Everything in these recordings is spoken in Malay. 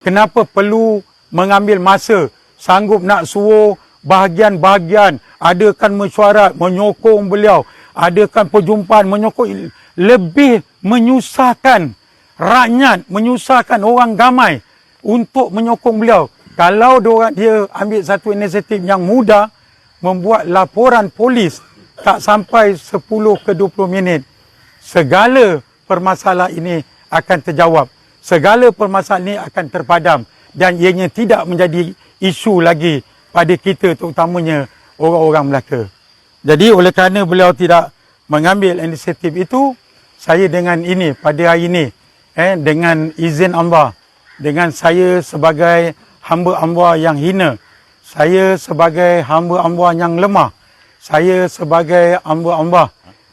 Kenapa perlu mengambil masa sanggup nak suruh bahagian-bahagian adakan mesyuarat, menyokong beliau, adakan perjumpaan, menyokong lebih menyusahkan rakyat, menyusahkan orang ramai untuk menyokong beliau. Kalau dia, dia ambil satu inisiatif yang mudah, membuat laporan polis tak sampai 10 ke 20 minit, segala permasalahan ini akan terjawab. Segala permasalahan ini akan terpadam dan ianya tidak menjadi isu lagi pada kita terutamanya orang-orang Melaka. Jadi oleh kerana beliau tidak mengambil inisiatif itu, saya dengan ini pada hari ini eh dengan izin Allah, dengan saya sebagai hamba Allah yang hina, saya sebagai hamba Allah yang lemah, saya sebagai hamba Allah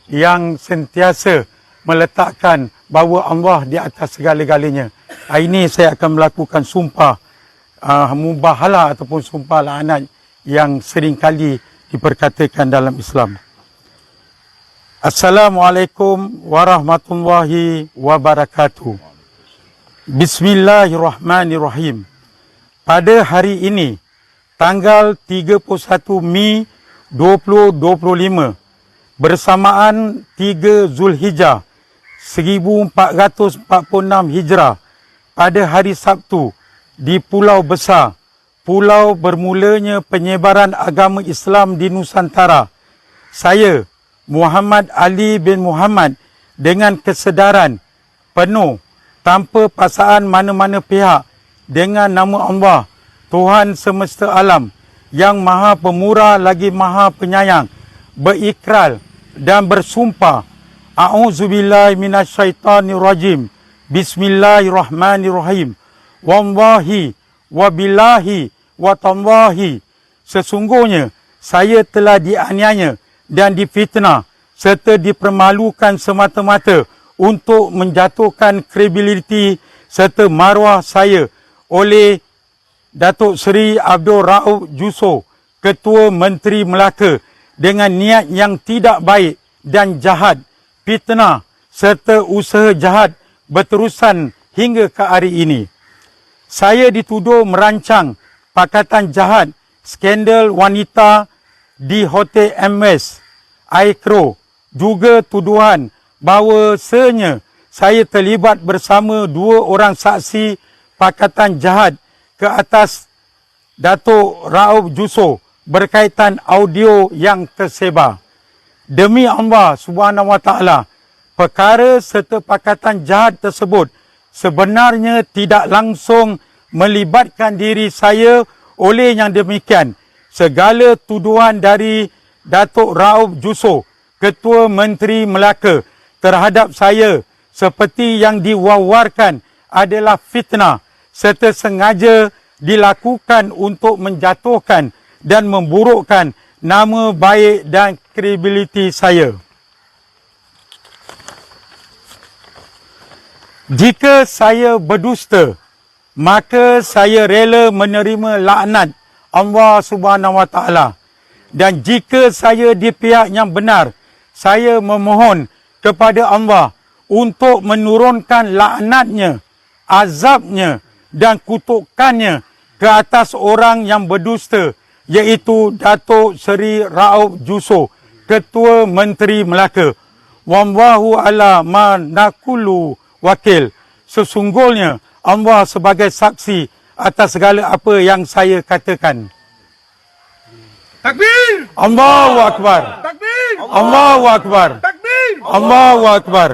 yang sentiasa meletakkan bahawa Allah di atas segala-galanya. Hari ini saya akan melakukan sumpah uh, mubahalah ataupun sumpah laknat yang seringkali diperkatakan dalam Islam. Assalamualaikum warahmatullahi wabarakatuh. Bismillahirrahmanirrahim. Pada hari ini, tanggal 31 Mei 2025, bersamaan 3 Zulhijjah 1446 Hijrah pada hari Sabtu di Pulau Besar, pulau bermulanya penyebaran agama Islam di Nusantara. Saya, Muhammad Ali bin Muhammad dengan kesedaran penuh tanpa paksaan mana-mana pihak dengan nama Allah, Tuhan semesta alam yang maha pemurah lagi maha penyayang, berikrar dan bersumpah A'udzubillahi minasyaitonirrajim. Bismillahirrahmanirrahim. Wallahi wabillahi watallahi. Sesungguhnya saya telah dianiaya dan difitnah serta dipermalukan semata-mata untuk menjatuhkan kredibiliti serta maruah saya oleh Datuk Seri Abdul Rauf Juso, Ketua Menteri Melaka dengan niat yang tidak baik dan jahat fitnah serta usaha jahat berterusan hingga ke hari ini. Saya dituduh merancang pakatan jahat skandal wanita di Hotel MS Aikro juga tuduhan bahawa sebenarnya saya terlibat bersama dua orang saksi pakatan jahat ke atas Datuk Rauf Juso berkaitan audio yang tersebar. Demi Allah Subhanahu Wa Taala, perkara serta pakatan jahat tersebut sebenarnya tidak langsung melibatkan diri saya oleh yang demikian. Segala tuduhan dari Datuk Rauf Juso, Ketua Menteri Melaka terhadap saya seperti yang diwawarkan adalah fitnah serta sengaja dilakukan untuk menjatuhkan dan memburukkan nama baik dan kredibiliti saya. Jika saya berdusta, maka saya rela menerima laknat Allah Subhanahu Wa Taala. Dan jika saya di pihak yang benar, saya memohon kepada Allah untuk menurunkan laknatnya, azabnya dan kutukannya ke atas orang yang berdusta iaitu Datuk Seri Rauf Juso, Ketua Menteri Melaka. Wallahu ala ma nakulu wakil. Sesungguhnya Allah sebagai saksi atas segala apa yang saya katakan. Takbir! Allahu Akbar. Takbir! Allahu Akbar. Takbir! Allahu Akbar.